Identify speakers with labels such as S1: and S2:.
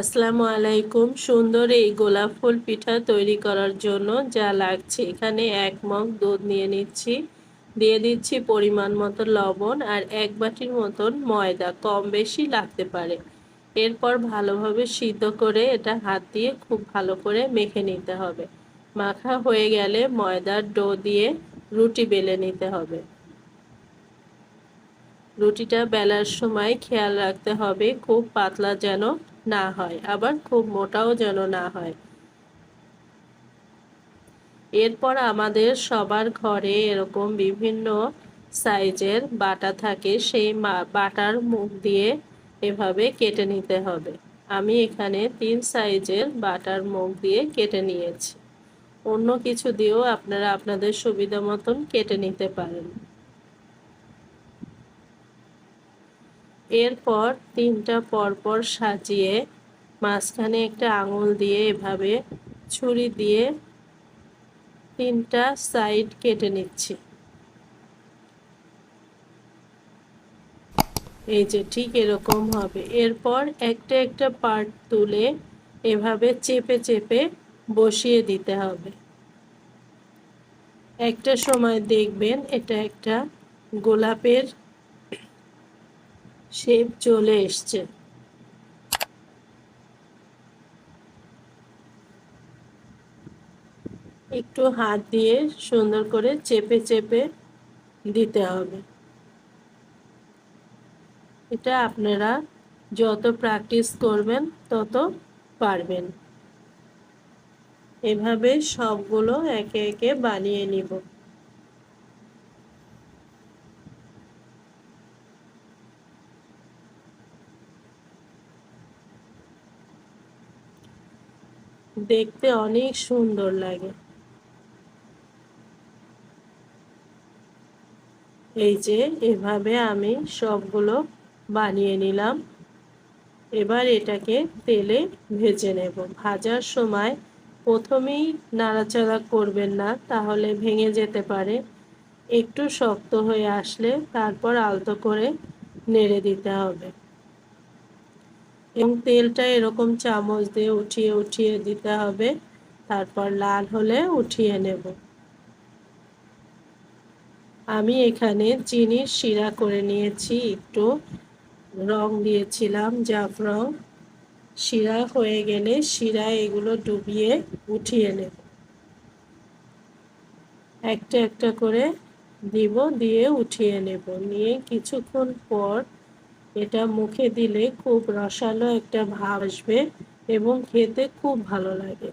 S1: আসসালামু আলাইকুম। সুন্দর এই গোলাপ ফুল পিঠা তৈরি করার জন্য যা লাগছে। এখানে এক মগ দুধ নিয়ে নিচ্ছি। দিয়ে দিচ্ছি পরিমাণ মতো লবণ আর এক বাটির মতন ময়দা। কম বেশি লাগতে পারে। এরপর ভালোভাবে সিদ্ধ করে এটা হাত দিয়ে খুব ভালো করে মেখে নিতে হবে। মাখা হয়ে গেলে ময়দার ডো দিয়ে রুটি বেলে নিতে হবে। রুটিটা বেলার সময় খেয়াল রাখতে হবে। খুব পাতলা যেন না হয়, আবার খুব মোটাও যেন না হয়। এরপর আমাদের সবার ঘরে এরকম বিভিন্ন সাইজের বাটা থাকে, সেই বাটার মুখ দিয়ে এভাবে কেটে নিতে হবে। আমি এখানে তিন সাইজের বাটার মুখ দিয়ে কেটে নিয়েছি। অন্য কিছু দিয়েও আপনারা আপনাদের সুবিধা মতন কেটে নিতে পারেন। এরপর তিনটা পরপর সাজিয়ে মাঝখানে একটা আঙুল দিয়ে এভাবে ছুরি দিয়ে তিনটা সাইড কেটে নিচ্ছি। এই যে ঠিক এরকম হবে। এরপর একটা একটা পার্ট তুলে এভাবে চেপে চেপে বসিয়ে দিতে হবে। একটা সময় দেখবেন এটা একটা গোলাপের শেপ চলে এসছে। একটু হাত দিয়ে সুন্দর করে চেপে চেপে দিতে হবে। এটা আপনারা যত প্র্যাকটিস করবেন, তত পারবেন। এভাবে সবগুলো একে একে বানিয়ে নিব। দেখতে অনেক সুন্দর লাগে। এই যে, এভাবে আমি সবগুলো বানিয়ে নিলাম। এবার এটাকে তেলে ভেজে নেব। ভাজার সময় প্রথমেই নাড়াচাড়া করবেন না, তাহলে ভেঙে যেতে পারে। একটু শক্ত হয়ে আসলে তারপর আলতো করে নেড়ে দিতে হবে। এবং তেলটা এরকম চামচ দিয়ে উঠিয়ে উঠিয়ে দিতে হবে। তারপর লাল হলে উঠিয়ে নেব। আমি এখানে চিনির শিরা করে নিয়েছি, একটু রং দিয়েছিলাম জাফরং শিরা হয়ে গেলে শিরা এগুলো ডুবিয়ে উঠিয়ে নেব। একটা একটা করে দিব, দিয়ে উঠিয়ে নেব। নিয়ে কিছুক্ষণ পর এটা মুখে দিলে খুব রসালো একটা ভাব আসবে এবং খেতে খুব ভালো লাগে।